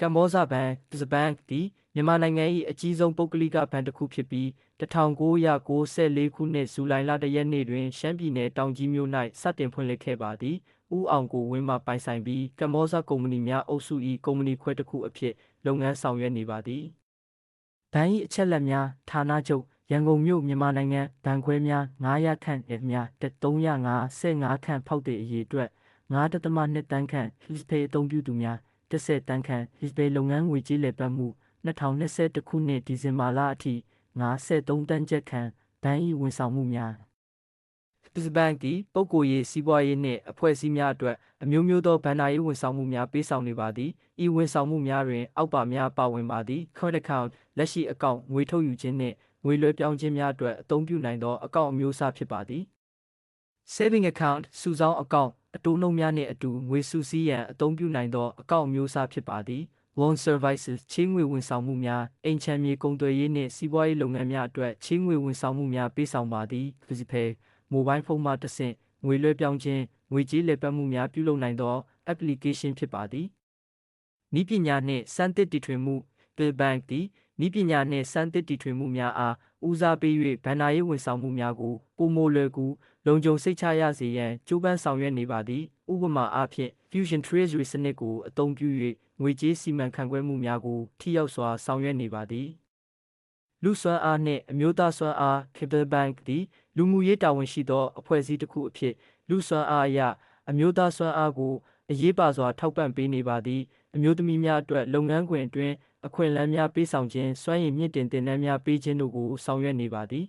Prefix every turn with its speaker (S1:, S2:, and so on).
S1: ကမ္ဘောဇဘဏ်ဒဇဘန်သည်မြန်မာနိုင်ငံ၏အကြီးဆုံးပုဂ္ဂလိကဘဏ်တစ်ခုဖြစ်ပြီး1994ခုနှစ်ဇူလိုင်လတရက်နေ့တွင်ရှမ်းပြည်နယ်တောင်ကြီးမြို့၌စတင်ဖွင့်လှစ်ခဲ့ပါသည်ဦးအောင်ကိုဝင်းမှပိုင်ဆိုင်ပြီးကမ္ဘောဇကုမ္ပဏီများအုပ်စု၏ကုမ္ပဏီခွဲတစ်ခုအဖြစ်လုပ်ငန်းဆောင်ရွက်နေပါသည်ဘဏ်၏အချက်လက်များဌာနချုပ်ရန်ကုန်မြို့မြန်မာနိုင်ငံဘဏ်ခွဲများ900ခန့်အများ355ခန့်ဖောက်တဲ့အရေးအတွက်9.2တန်းခန့် Hispay အသုံးပြုသူများ 10တန်းခန့် Hispay လုပ်ငန်းငွေကြေးလည်ပတ်မှု2021ခုနှစ်ဒီဇင်ဘာလအထိ53တန်းကျပ်ခန့်ဘဏ်၏ဝန်ဆောင်မှုများ Business Bank သည်ပုဂ္ဂိုလ်ရေးစီးပွားရေးနှင့်အဖွဲ့အစည်းများအတွက်အမျိုးမျိုးသောဘဏ္ဍာရေးဝန်ဆောင်မှုများပေးဆောင်နေပါသည်။ဤဝန်ဆောင်မှုများတွင် အောက်ပါများပါဝင်ပါသည်။ Credit Account လက်ရှိအကောင့်ငွေထုတ်ယူခြင်းနှင့်ငွေလွှဲပြောင်းခြင်းများအတွက်အသုံးပြုနိုင်သောအကောင့်အမျိုးအစားဖြစ်ပါသည်။ Saving Account စုဆောင်းအကောင့်အတိုးနှုန်းများနှင့်အတူငွေစုစည်းရန်အသုံးပြုနိုင်သောအကောင့်အမျိုးအစားဖြစ်ပါသည်။ Loan Services ချေးငွေဝန်ဆောင်မှုများအိမ်ချမ်းမြေကုန်သွယ်ရေးနှင့်စီးပွားရေးလုပ်ငန်းများအတွက်ချေးငွေဝန်ဆောင်မှုများပေးဆောင်ပါသည်။ Visipay မိုဘိုင်းဖုန်းမှတစ်ဆင့်ငွေလွှဲပြောင်းခြင်းငွေကြေးလည်ပတ်မှုများပြုလုပ်နိုင်သော application ဖြစ်ပါသည်။ဤပညာနှင့်စမ်းသစ်တီထွင်မှု Bill Bank သည်ဤပညာနှင့်စမ်းသစ်တီထွင်မှုများအားဦးစားပေး၍ဗန္ဒာရေးဝန်ဆောင်မှုများကိုပုံမိုလွယ်ကူလုံခြုံစိတ်ချရစေရန်ကြိုးပမ်းဆောင်ရွက်နေပါသည်။ဥပမာအားဖြင့် Fusion Treasury စနစ်ကိုအသုံးပြု၍ငွေကြေးစီမံခန့်ခွဲမှုများကိုထိရောက်စွာဆောင်ရွက်နေပါသည်။လူစွမ်းအားနှင့်အမျိုးသားစွမ်းအား Capital Bank သည်လူမှုရေးတာဝန်ရှိသောအဖွဲ့အစည်းတစ်ခုအဖြစ်လူစွမ်းအားအရအမျိုးသားစွမ်းအားကိုအရေးပါစွာထောက်ပံ့ပေးနေပါသည် အမျိုးသမီးများအတွက်လုပ်ငန်းခွင်အတွင်းအခွင့်အလမ်းများပေးဆောင်ခြင်းစွမ်းရည်မြင့်တင်သင်တန်းများပေးခြင်းတို့ကိုဆောင်ရွက်နေပါသည်